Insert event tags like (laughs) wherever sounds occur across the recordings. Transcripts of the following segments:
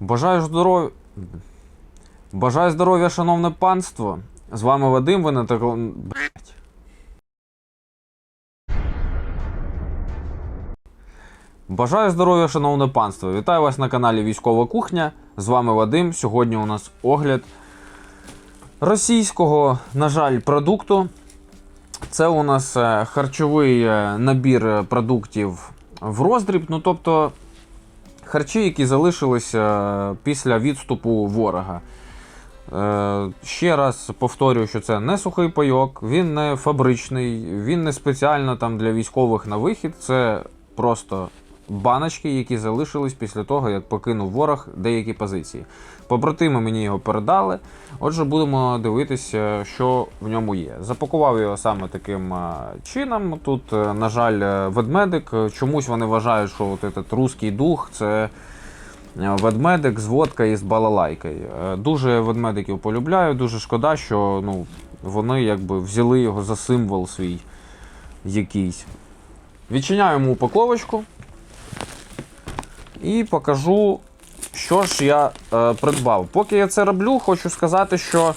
Бажаю здоров'я. Бажаю здоров'я, шановне панство. З вами Вадим, ви на тако... Бажаю здоров'я, шановне панство. Вітаю вас на каналі Військова Кухня. З вами Вадим. Сьогодні у нас огляд російського, на жаль, продукту. Це у нас е, харчовий е, набір е, продуктів в роздріб. Ну, тобто харчі, які залишилися е, після відступу ворога. Е, ще раз повторюю, що це не сухий пайок, він не фабричний, він не спеціально там для військових на вихід. Це просто баночки, які залишились після того, як покинув ворог деякі позиції. Побратими мені його передали. Отже, будемо дивитися, що в ньому є. Запакував його саме таким е, чином. Тут, е, на жаль, е, ведмедик. Чомусь вони вважають, що от этот русський дух це. Ведмедик з водкою і з балалайкою. Дуже ведмедиків полюбляю, дуже шкода, що ну, вони якби взяли його за символ свій якийсь. Відчиняємо упаковочку і покажу, що ж я е, придбав. Поки я це роблю, хочу сказати, що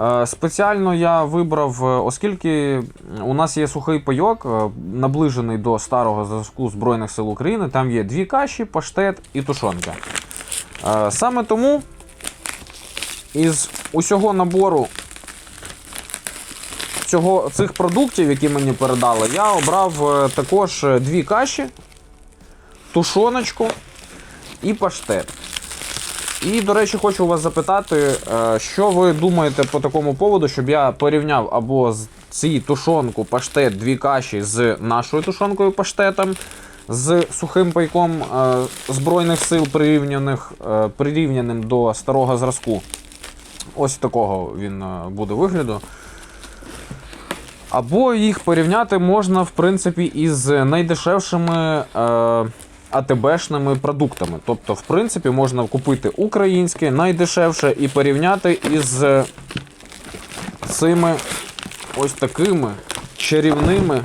е, спеціально я вибрав, е, оскільки у нас є сухий пайок, е, наближений до старого зразку Збройних сил України. Там є дві каші, паштет і тушонка. Е, Саме тому із усього набору цього, цих продуктів, які мені передали, я обрав е, також е, дві каші, тушоночку і паштет. І, до речі, хочу вас запитати, е, що ви думаєте по такому поводу, щоб я порівняв або з ці тушонку, паштет, дві каші з нашою тушонкою паштетом, з сухим пайком е, Збройних сил прирівняних, е, прирівняним до старого зразку. Ось такого він буде вигляду. Або їх порівняти можна, в принципі, із найдешевшими АТБшними продуктами. Тобто, в принципі, можна купити українське, найдешевше, і порівняти із е, цими ось такими чарівними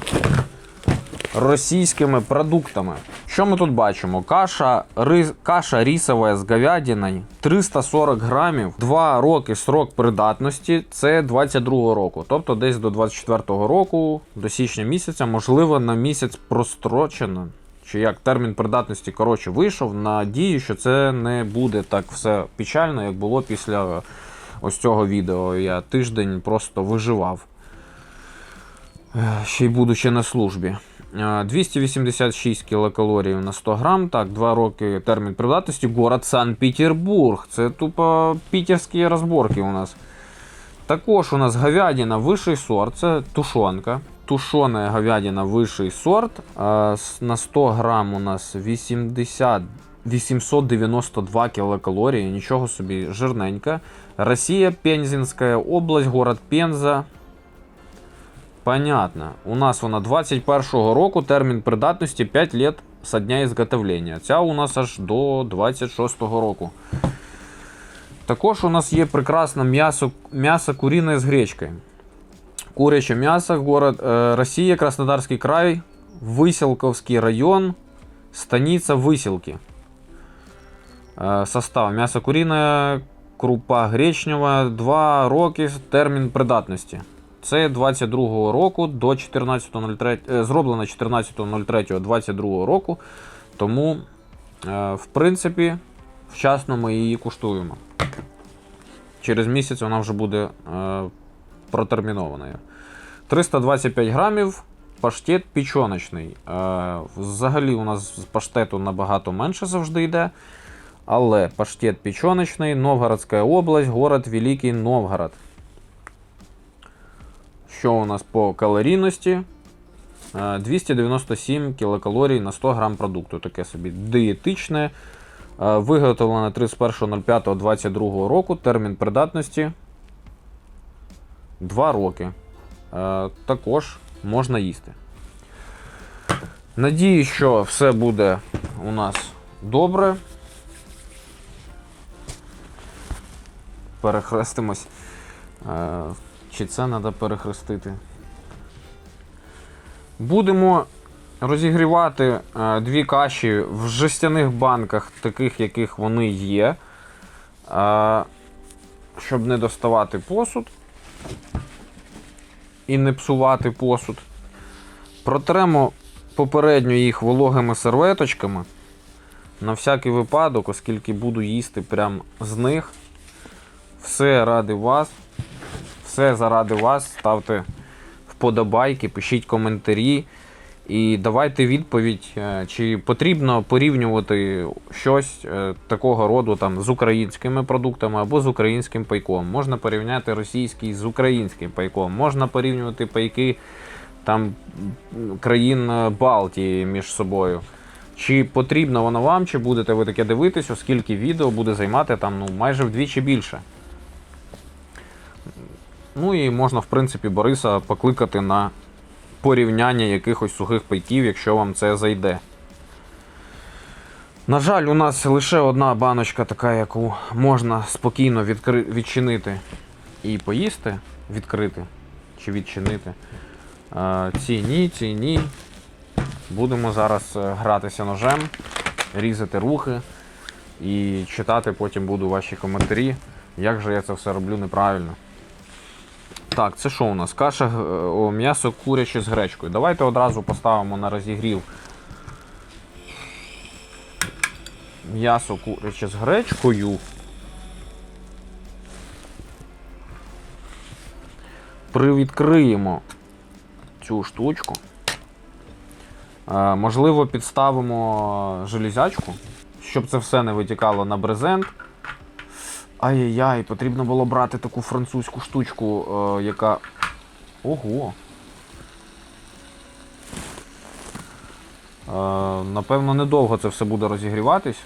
російськими продуктами. Що ми тут бачимо? Каша, рис, каша рісова з говядиною 340 грамів, 2 роки срок придатності, це 22 року. Тобто десь до 24 року, до січня місяця, можливо, на місяць прострочено. Чи як термін придатності коротше вийшов, надію, що це не буде так все печально, як було після ось цього відео. Я тиждень просто виживав. Е, Ще й будучи на службі. Е, 286 кілокалорій на 100 грам. Так, 2 роки термін придатності. Город Санкт-Петербург. Це тупо пітерські розборки у нас. Також у нас говядина вищий сорт, це тушонка. Тушона говядина вищий сорт. На 100 грам у нас 80, 892 кілокалорії, нічого собі, жирненька. Росія, Пензенська область, город Пенза. Понятно. У нас вона 21-го року, термін придатності 5 лет со дня ізготовлення. Ця у нас аж до 26-го року. Також у нас є прекрасне м'ясо, м'ясо куріне з гречкою. Куряче м'ясо, город е, Росія, Краснодарський край, Висілковський район, станиця Висілки. Е, состав м'ясо куріне, крупа гречнева, 2 роки термін придатності. Це 22-го року до 14.03, е, зроблено 14.03.22 року. Тому, е, в принципі, вчасно ми її куштуємо. Через місяць вона вже буде е, протермінованою. 325 грамів. Паштет пічоночний. Е, взагалі у нас з паштету набагато менше завжди йде. Але паштет пічоночний, Новгородська область, город Великий Новгород. Що у нас по калорійності? Е, 297 кілокалорій на 100 грам продукту. Таке собі дієтичне. Е, Виготовлене 31.05.22 року. Термін придатності 2 роки. Е, Також можна їсти. Надію, що все буде у нас добре. Перехрестимось. Е, Чи це треба перехрестити? Будемо розігрівати е, дві каші в жестяних банках, таких, яких вони є. Щоб не доставати посуд і не псувати посуд. Протремо попередньо їх вологими серветочками. На всякий випадок, оскільки буду їсти прямо з них. Все ради вас. Все заради вас. Ставте вподобайки, пишіть коментарі. І давайте відповідь, е, чи потрібно порівнювати щось е, такого роду там, з українськими продуктами або з українським пайком. Можна порівняти російський з українським пайком, можна порівнювати пайки там, країн е, Балтії між собою. Чи потрібно воно вам, чи будете ви таке дивитись, оскільки відео буде займати там ну, майже вдвічі більше. Ну і можна, в принципі, Бориса покликати на порівняння якихось сухих пайків, якщо вам це зайде. На жаль, у нас лише одна баночка, така, яку можна спокійно відкри... відчинити і поїсти, відкрити чи відчинити. Е, ці ні, ці ні. Будемо зараз е, гратися ножем, різати рухи і читати потім буду ваші коментарі, як же я це все роблю неправильно. Так, це що у нас? Каша о, м'ясо куряче з гречкою. Давайте одразу поставимо на розігрів м'ясо куряче з гречкою. Привідкриємо цю штучку. Е, можливо, підставимо железячку, щоб це все не витікало на брезент. Ай-яй-яй, потрібно було брати таку французьку штучку, е, яка. Ого. Е, напевно, недовго це все буде розігріватись.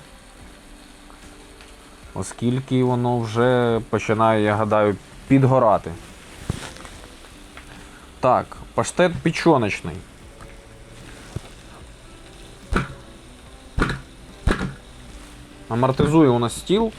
Оскільки воно вже починає, я гадаю, підгорати. Так, паштет печоночний. Амортизує у нас стіл.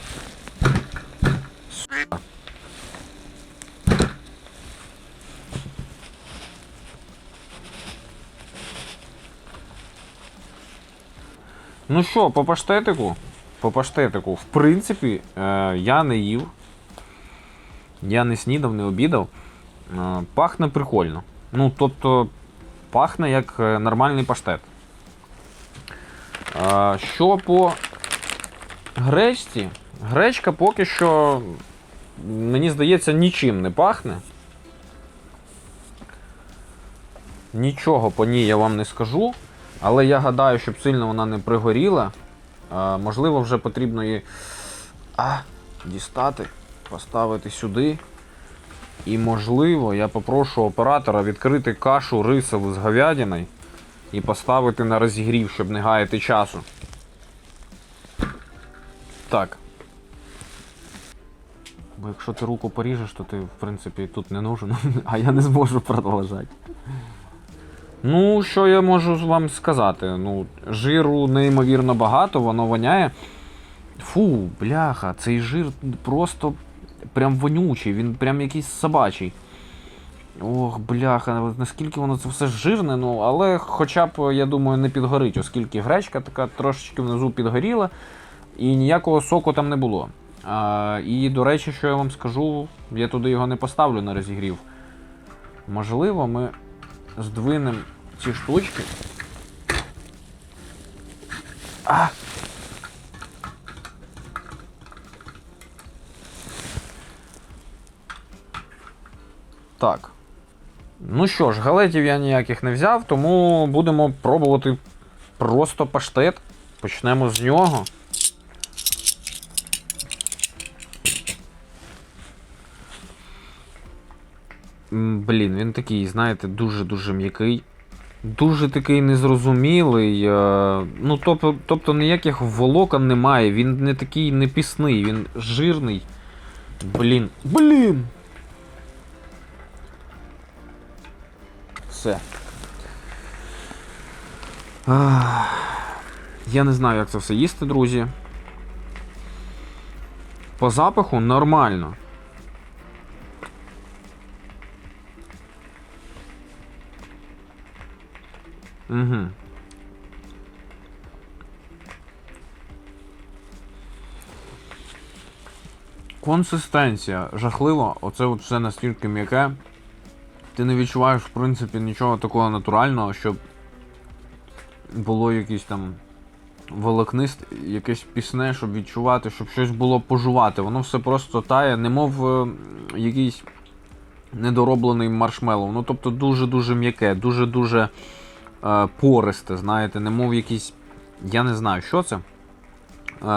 Ну що, по паштетику? По паштетику, в принципі, е, я не їв. Я не снідав, не обідав. Е, пахне прикольно. Ну, тобто, пахне як е, нормальний паштет. Що по гречці? Гречка поки що, мені здається, нічим не пахне. Нічого по ній я вам не скажу. Але я гадаю, щоб сильно вона не пригоріла. Е, можливо, вже потрібно її а, дістати, поставити сюди. І можливо, я попрошу оператора відкрити кашу рисову з говядиною і поставити на розігрів, щоб не гаяти часу. Так. Бо якщо ти руку поріжеш, то ти, в принципі, тут не нужен, (laughs) а я не зможу продовжати. Ну, що я можу вам сказати? Ну, жиру неймовірно багато, воно воняє. Фу, бляха, цей жир просто прям вонючий, він прям якийсь собачий. Ох, бляха, наскільки воно це все жирне, ну, але хоча б, я думаю, не підгорить, оскільки гречка така трошечки внизу підгоріла, і ніякого соку там не було. А, і, до речі, що я вам скажу, я туди його не поставлю на розігрів. Можливо, ми здвинемо ці штучки. А! Так. Ну що ж, галетів я ніяких не взяв, тому будемо пробувати просто паштет. Почнемо з нього. Блін, він такий, знаєте, дуже-дуже м'який. Дуже такий незрозумілий. е, Ну, тобто, тобто ніяких волокон немає. Він не такий не пісний, він жирний. Блін. Блін! Все. Я не знаю, як це все їсти, друзі. По запаху нормально. Угу. Консистенція Жахливо, оце от все настільки м'яке. Ти не відчуваєш, в принципі, нічого такого натурального, щоб було якийсь там волокнист, якесь пісне, щоб відчувати, щоб щось було пожувати. Воно все просто тає, немов е, якийсь недороблений маршмеллоу. Ну тобто дуже-дуже м'яке, дуже-дуже е, пористе, знаєте, немов якийсь. Я не знаю, що це. Е,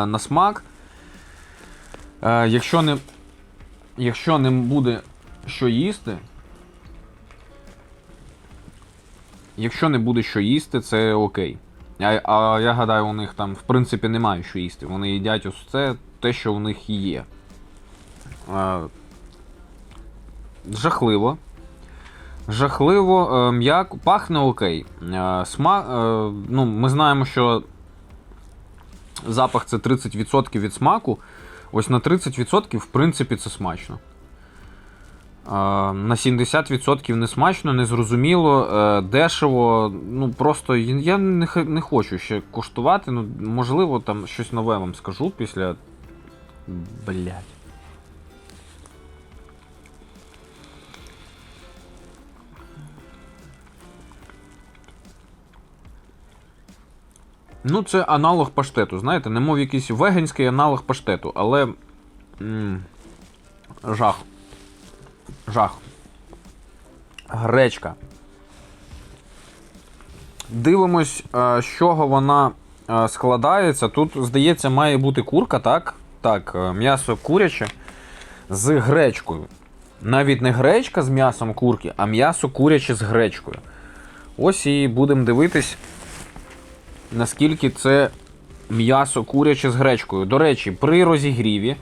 на смак. Е, якщо не. Якщо не буде що їсти. Якщо не буде що їсти, це окей. А, а я гадаю, у них там в принципі немає що їсти. Вони їдять ось це те, що у них є. Е, жахливо. Жахливо, е, м'яко, пахне окей. Е, сма, е, ну, ми знаємо, що запах це 30% від смаку. Ось на 30% в принципі це смачно. На 70% не смачно, незрозуміло, дешево. Ну просто я не, не хочу ще куштувати. Ну, можливо, там щось нове вам скажу після. Блять. Ну, це аналог паштету, знаєте, немов якийсь веганський аналог паштету, але. м жах. Жах. Гречка. Дивимось, е, з чого вона е, складається. Тут, здається, має бути курка, так? Так, е, м'ясо куряче з гречкою. Навіть не гречка з м'ясом курки, а м'ясо куряче з гречкою. Ось і будемо дивитись, наскільки це м'ясо куряче з гречкою. До речі, при розігріві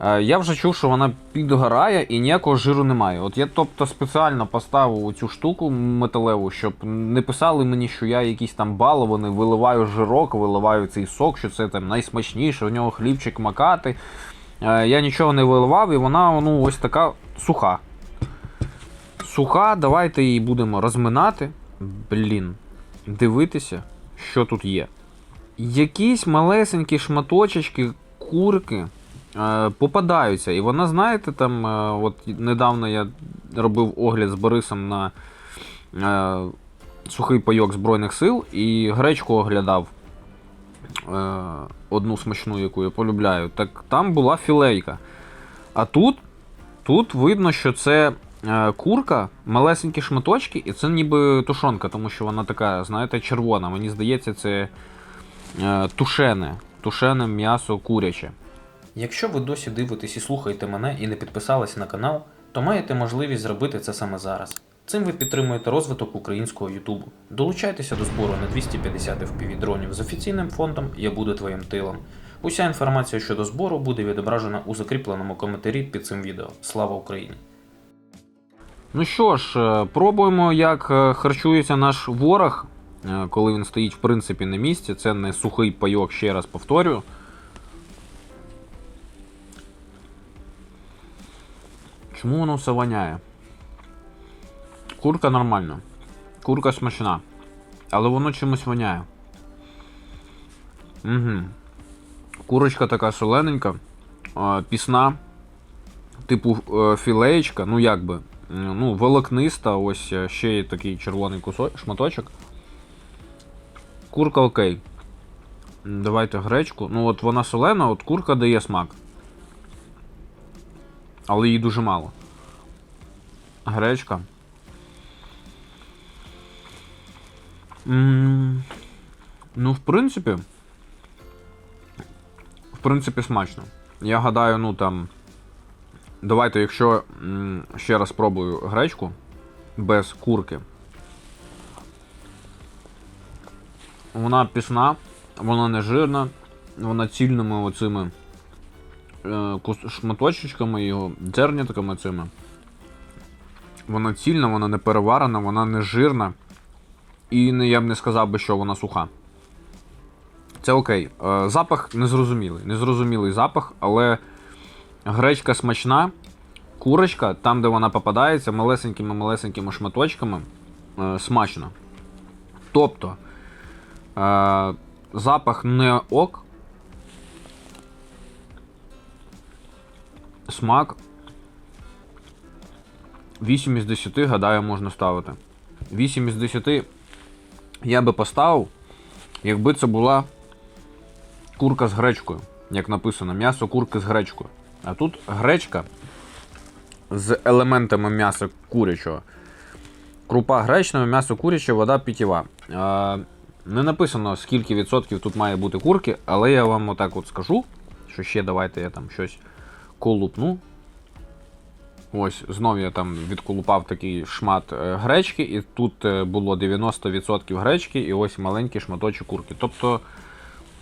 е, я вже чув, що вона підгорає і ніякого жиру немає. От я тобто спеціально поставив цю штуку металеву, щоб не писали мені, що я якийсь там балований, виливаю жирок, виливаю цей сок, що це там найсмачніше, у нього хлібчик макати. Е, Я нічого не виливав, і вона ну, ось така суха. Суха, давайте її будемо розминати. Блін, дивитися, що тут є. Якісь малесенькі шматочечки курки е, попадаються. І вона, знаєте, там, е, от недавно я робив огляд з Борисом на е, сухий пайок Збройних сил і гречку оглядав е, одну смачну, яку я полюбляю. Так там була філейка. А тут, тут видно, що це курка, малесенькі шматочки, і це ніби тушонка, тому що вона така, знаєте, червона. Мені здається, це е, тушене, тушене м'ясо куряче. Якщо ви досі дивитесь і слухаєте мене і не підписались на канал, то маєте можливість зробити це саме зараз. Цим ви підтримуєте розвиток українського Ютубу. Долучайтеся до збору на 250 FPV дронів з офіційним фондом Я буду твоїм тилом. Уся інформація щодо збору буде відображена у закріпленому коментарі під цим відео. Слава Україні! Ну що ж, е, пробуємо, як е, харчується наш ворог, е, коли він стоїть, в принципі, на місці. Це не сухий пайок, ще раз повторюю. Чому воно все воняє? Курка нормальна. Курка смачна. Але воно чимось воняє. Угу. Курочка така солененька, пісна, типу філеєчка, ну як би, ну, волокниста, ось е, ще є такий червоний кусок, шматочок. Курка окей. Давайте гречку. Ну от вона солена, от курка дає смак. Але її дуже мало. Гречка. М, Ну, в принципі. В принципі, смачно. Я гадаю, ну там. Давайте, якщо ще раз спробую гречку без курки. Вона пісна, вона не жирна, вона цільними оцими е, шматочечками його, дзернятками цими. Вона цільна, вона не переварена, вона не жирна. І не, я б не сказав би, що вона суха. Це окей. Е, запах незрозумілий. Незрозумілий запах, але гречка смачна. Курочка, там, де вона попадається, малесенькими-малесенькими шматочками, е, смачно. Тобто, е, запах не ок. смак. 8 із 10, гадаю, можна ставити. 8 із 10 я би поставив, якби це була курка з гречкою. Як написано, м'ясо курки з гречкою. А тут гречка з елементами м'яса курячого. Крупа гречнева, м'ясо куряче, вода питєва. Е, не написано, скільки відсотків тут має бути курки, але я вам отак от скажу, що ще давайте я там щось колупну. Ось, знов я там відколупав такий шмат е, гречки, і тут е, було 90% гречки, і ось маленький шматочок курки. Тобто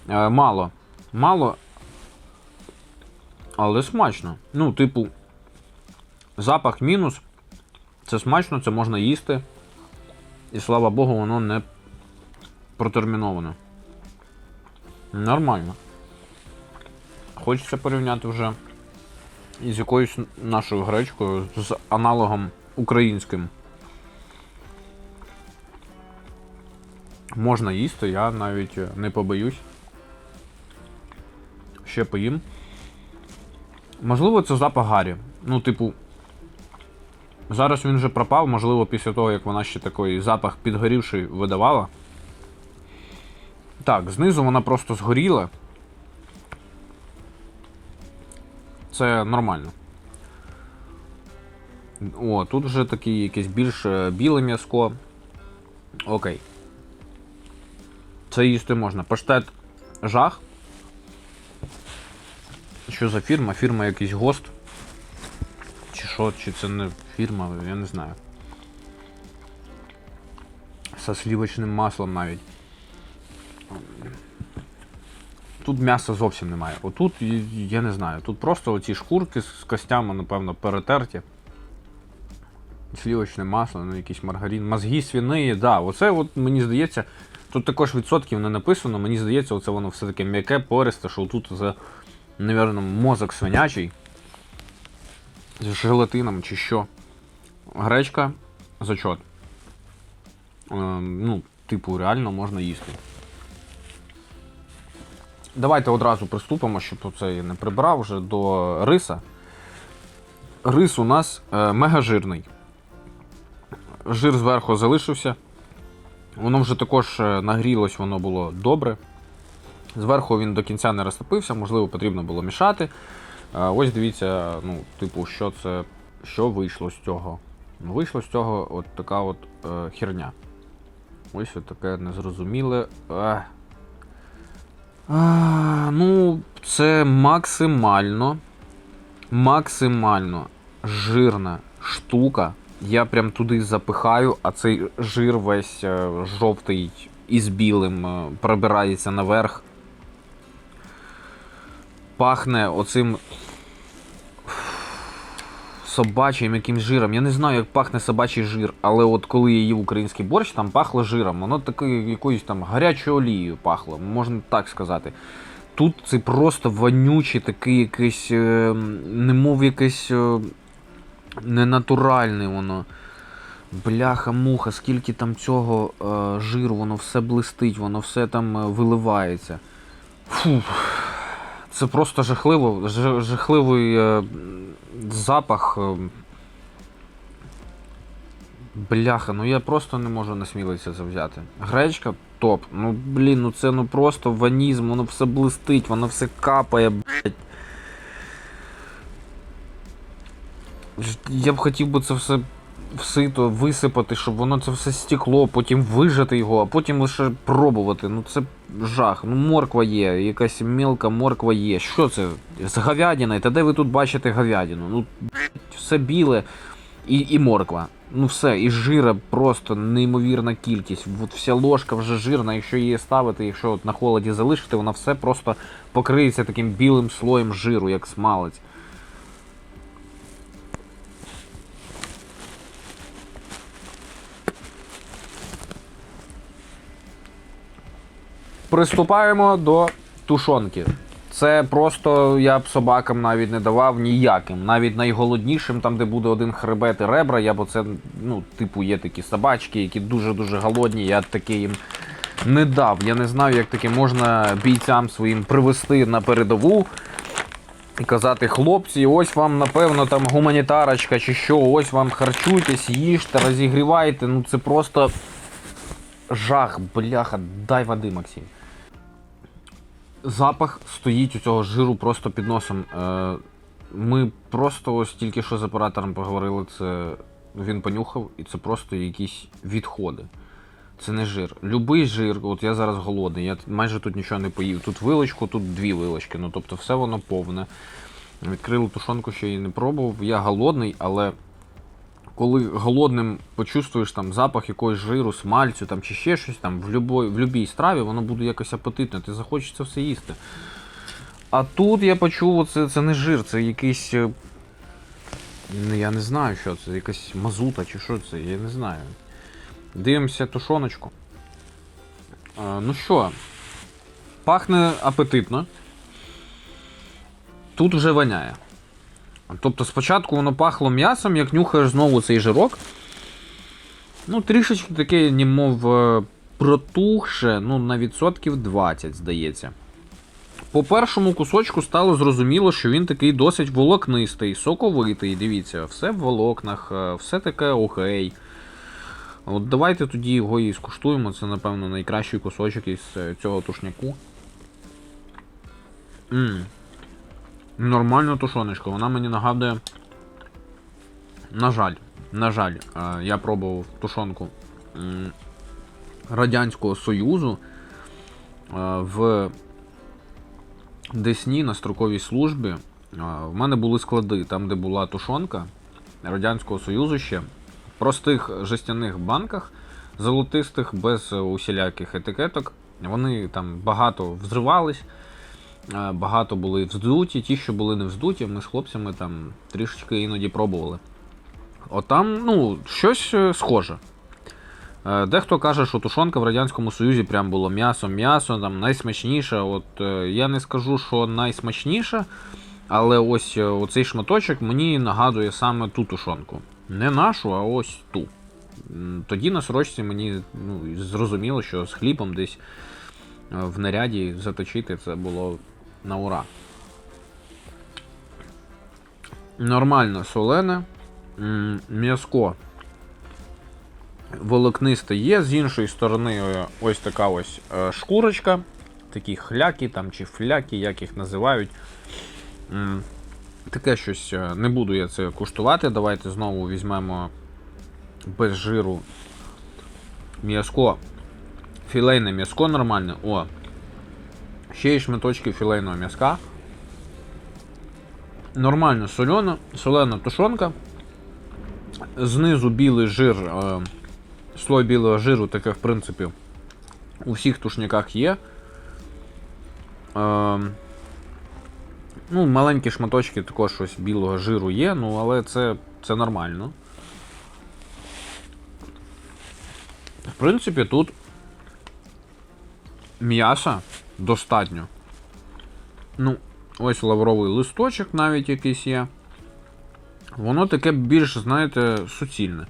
е, мало. Мало. Але смачно. Ну, типу, запах мінус. Це смачно, це можна їсти. І слава Богу, воно не протерміноване. Нормально. Хочеться порівняти вже із якоюсь нашою гречкою, з аналогом українським. Можна їсти, я навіть е, не побоюсь. Ще поїм. Можливо, це запах Гарі. Ну, типу, зараз він вже пропав, можливо, після того, як вона ще такий запах підгорівший видавала. Так, знизу вона просто згоріла. Це нормально. О, тут вже таке якесь більш е, біле м'язко. Окей. Це їсти можна. Паштет жах. Що за фірма? Фірма якийсь гост. Чи що, чи це не фірма, я не знаю. Со сливочним маслом навіть. Тут м'яса зовсім немає. Отут, я не знаю, тут просто оці шкурки з костями, напевно, перетерті. Слівочне масло, ну якийсь маргарин. Мозги свиниї, да, оце от мені здається, тут також відсотків не написано, мені здається, оце воно все таке м'яке, пористе, що тут за, навірно, мозок свинячий. З желатином чи що. Гречка, зачот. Е, ну, типу, реально можна їсти. Давайте одразу приступимо, щоб це я не прибрав вже до риса. Рис у нас е, мега жирний. Жир зверху залишився. Воно вже також е, нагрілось, воно було добре. Зверху він до кінця не розтопився, можливо, потрібно було мішати. Е, ось дивіться, ну, типу, що це, що вийшло з цього. Вийшло з цього от така от е, херня. Ось от таке незрозуміле. Ех. А, ну, це максимально, максимально жирна штука. Я прям туди запихаю, а цей жир весь е, жовтий із білим е, пробирається наверх. Пахне оцим собачим якимсь жиром. Я не знаю, як пахне собачий жир, але от коли я їв український борщ, там пахло жиром. Воно такою якоюсь там гарячою олією пахло, можна так сказати. Тут це просто вонючий такий якийсь, е, немов якийсь е, ненатуральний воно. Бляха-муха, скільки там цього е, жиру, воно все блистить, воно все там виливається. Фу. Це просто жахливо, жахливий е, запах. е. Бляха, ну я просто не можу насмілитися це взяти. Гречка топ. Ну блін, ну це ну просто ванізм, воно все блистить, воно все капає, блять. Я б хотів би це все в сито висипати, щоб воно це все стекло, потім вижати його, а потім лише пробувати. Ну це жах. Ну морква є, якась мілка морква є. Що це? З говядиною? Та де ви тут бачите говядину? Ну, все біле і, і морква. Ну все, і жира просто неймовірна кількість. От вся ложка вже жирна, якщо її ставити, якщо от на холоді залишити, вона все просто покриється таким білим слоєм жиру, як смалець. Приступаємо до тушонки. Це просто я б собакам навіть не давав ніяким. Навіть найголоднішим, там, де буде один хребет і ребра, я б це, ну, типу, є такі собачки, які дуже-дуже голодні, я таке їм не дав. Я не знаю, як таке можна бійцям своїм привести на передову. і казати, хлопці, ось вам, напевно, там гуманітарочка чи що, ось вам харчуйтесь, їжте, розігрівайте. Ну це просто жах, бляха, дай води, Максим. Запах стоїть у цього жиру просто під носом. Е, Ми просто ось тільки що з оператором поговорили, це він понюхав, і це просто якісь відходи. Це не жир. Любий жир, от я зараз голодний, я майже тут нічого не поїв. Тут вилочку, тут дві вилочки. Ну тобто все воно повне. Відкрили тушонку, ще її не пробував. Я голодний, але коли голодним почувствуєш там запах якогось жиру, смальцю там, чи ще щось там в, любой, в любій страві, воно буде якось апетитне, ти захочеш це все їсти. А тут я почув, це, це не жир, це якийсь. е, ну, Я не знаю, що це, якась мазута чи що це, я не знаю. Дивимося тушоночку. А, ну що, пахне апетитно. Тут вже воняє. Тобто спочатку воно пахло м'ясом, як нюхаєш знову цей жирок. Ну, трішечки таке, німов е, протухше, ну, на відсотків 20, здається. По першому кусочку стало зрозуміло, що він такий досить волокнистий, соковитий. Дивіться, все в волокнах, е, все таке окей. От давайте тоді його і скуштуємо. Це, напевно, найкращий кусочок із е, цього тушняку. Ммм. Нормальна тушоночка, вона мені нагадує. На жаль, на жаль, е, я пробував тушонку Радянського Союзу е, в Десні на строковій службі. Е, В мене були склади, там, де була тушонка Радянського Союзу ще. В простих жестяних банках, золотистих, без усіляких етикеток. Вони там багато взривались. Е, Багато були вздуті, ті, що були не вздуті, ми з хлопцями там трішечки іноді пробували. Отам, ну, щось е, схоже. Е, Дехто каже, що тушонка в Радянському Союзі прям було м'ясо, м'ясо, там найсмачніше. От я не скажу, що найсмачніше, але ось оцей шматочок мені нагадує саме ту тушонку. Не нашу, а ось ту. Тоді на сорочці мені ну, зрозуміло, що з хлібом десь в наряді заточити це було на ура. Нормально солене. М'язко волокнисте є. З іншої сторони, е, ось така ось е, шкурочка. Такі хляки там чи фляки, як їх називають. Таке щось е, не буду я це куштувати. Давайте знову візьмемо без жиру м'язко. Філейне м'язко нормальне. О, ще й шматочки філейного м'язка. Нормально солена, солена тушонка. Знизу білий жир, е, слой білого жиру, таке, в принципі, у всіх тушняках є. Е, ну, маленькі шматочки також щось білого жиру є, ну, але це, це нормально. В принципі, тут м'яса достатньо. Ну, ось лавровий листочок навіть якийсь є. Воно таке більш, знаєте, суцільне.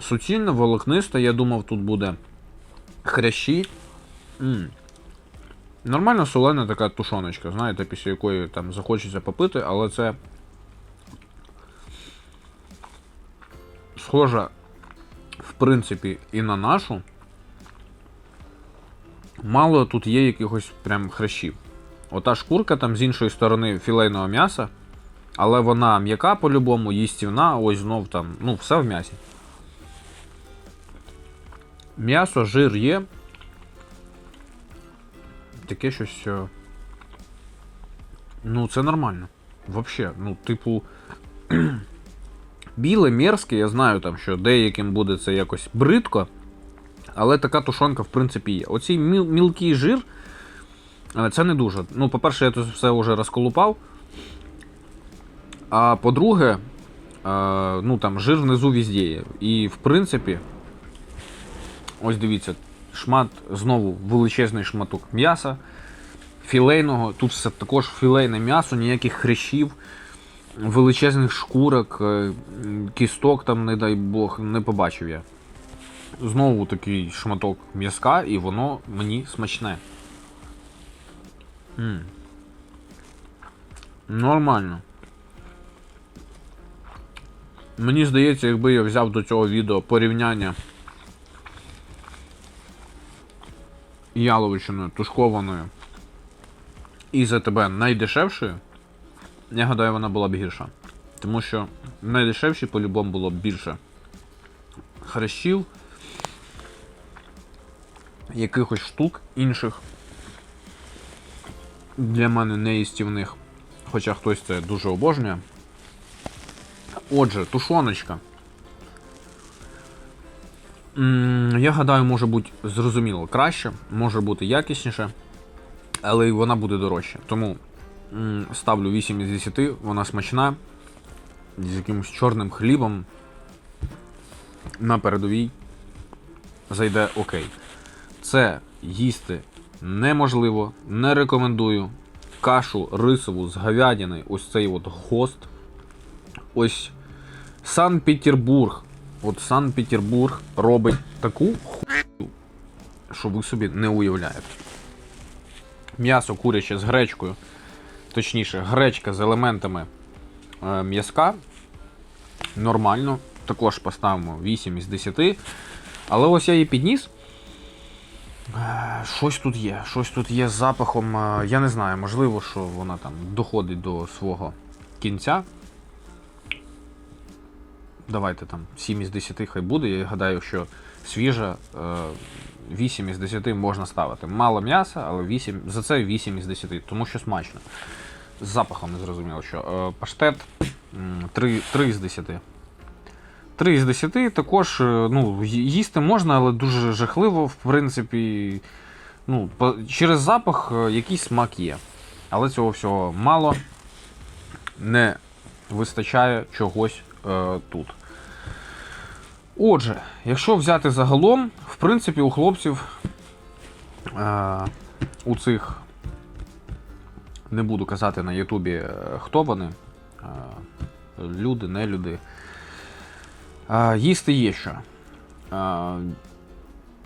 Суцільне, волокнисте, я думав, тут буде хрящі. м Нормально солена така тушоночка, знаєте, після якої там захочеться попити, але це. Схожа, в принципі, і на нашу. Мало тут є якихось прям хрящів. Ота шкурка там з іншої сторони філейного м'яса, але вона м'яка по-любому, їстівна, ось знов там, ну, все в м'ясі. М'ясо, жир є. Таке щось. е, Ну, це нормально. Вообще, ну, типу. (clears throat) Біле, мерзке, я знаю там, що деяким буде це якось бридко. Але така тушонка, в принципі, є. Оцей міл- мілкий жир. е, Це не дуже. Ну, по-перше, я тут все вже розколупав. А по-друге, е, ну там жир внизу везде є. І в принципі, ось дивіться, шмат, знову величезний шматок м'яса, філейного. Тут все також філейне м'ясо, ніяких хрящів, величезних шкурок, е, кісток там, не дай Бог, не побачив я. Знову такий шматок м'язка, і воно мені смачне. М. Нормально. Мені здається, якби я взяв до цього відео порівняння яловичиною тушкованою і ЗТБ найдешевшою, я гадаю, вона була б гірша. Тому що найдешевші по-любому було б більше хрещів, якихось штук інших. Для мене неїстівних. Хоча хтось це дуже обожнює. Отже, тушоночка. Я гадаю, може бути зрозуміло краще, може бути якісніше, але і вона буде дорожча. Тому ставлю 8 із 10, вона смачна, з якимось чорним хлібом на передовій зайде окей. Це їсти неможливо, не рекомендую. Кашу рисову з говядини, ось цей от гост. Ось Санкт-Петербург. От Санкт-Петербург робить таку хуйню, що ви собі не уявляєте. М'ясо куряче з гречкою, точніше, гречка з елементами е, м'язка. Нормально. Також поставимо 8 із 10. Але ось я її підніс. Е, Щось тут є. Щось тут є з запахом. е, Я не знаю, можливо, що вона там доходить до свого кінця. Давайте там 7 із 10 хай буде. Я гадаю, що свіжа е, 8 із 10 можна ставити. Мало м'яса, але 8, за це 8 із 10, тому що смачно. З запахом не зрозуміло, що. Е, Паштет 3, 3 із 10. 3 із 10 також е, ну, їсти можна, але дуже жахливо, в принципі. Ну, через запах е, якийсь смак є. Але цього всього мало. Не вистачає чогось е, тут. Отже, якщо взяти загалом, в принципі, у хлопців е, у цих, не буду казати на Ютубі, е, хто вони, е, люди, не люди. Їсти є що.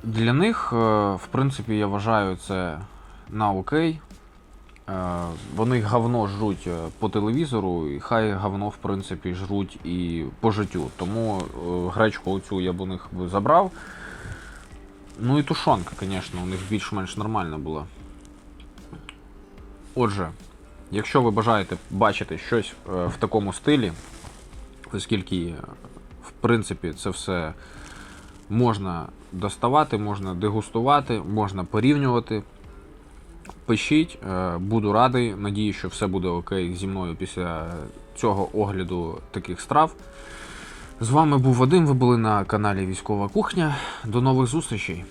Для них, е, в принципі, я вважаю це на окей. Е, Вони говно жруть е, по телевізору, і хай говно, в принципі, жруть і по життю. Тому гречку оцю я б у них забрав. Ну і тушонка, звісно, у них більш-менш нормальна була. Отже, якщо ви бажаєте бачити щось в такому стилі, оскільки, принципі, це все можна доставати, можна дегустувати, можна порівнювати. Пишіть, е, буду радий. Надію, що все буде окей зі мною після цього огляду таких страв. З вами був Вадим, ви були на каналі Військова Кухня. До нових зустрічей.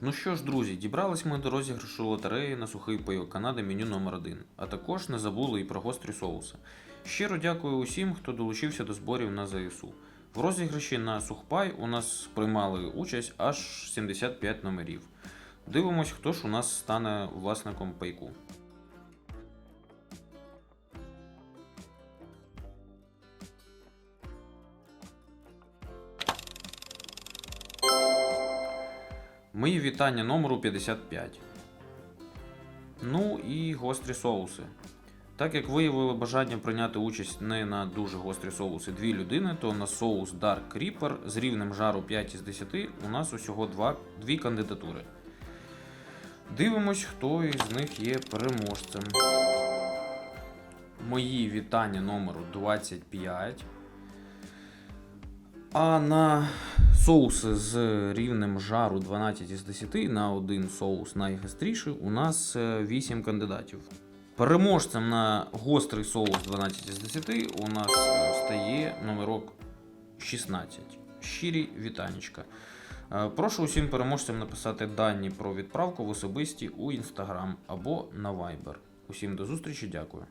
Ну що ж, друзі, дібрались ми до розіграшу лотереї на сухий пайок Канади меню номер 1 а також не забули і про гострі соуси. Щиро дякую усім, хто долучився до зборів на ЗСУ. В розіграші на сухпай у нас приймали участь аж 75 номерів. Дивимось, хто ж у нас стане власником пайку. Мої вітання номеру 55. Ну і гострі соуси. Так як виявили бажання прийняти участь не на дуже гострі соуси дві людини, то на соус Dark Creeper з рівнем жару 5 із 10 у нас усього два, дві кандидатури. Дивимось, хто із них є переможцем. Мої вітання номеру 25. А на соуси з рівнем жару 12 із 10 на один соус найгостріший у нас 8 кандидатів. Переможцем на гострий соус 12 з 10 у нас е, стає номерок 16. Щирі вітанечка. Е, Прошу усім переможцям написати дані про відправку в особисті у Instagram або на Viber. Усім до зустрічі, дякую.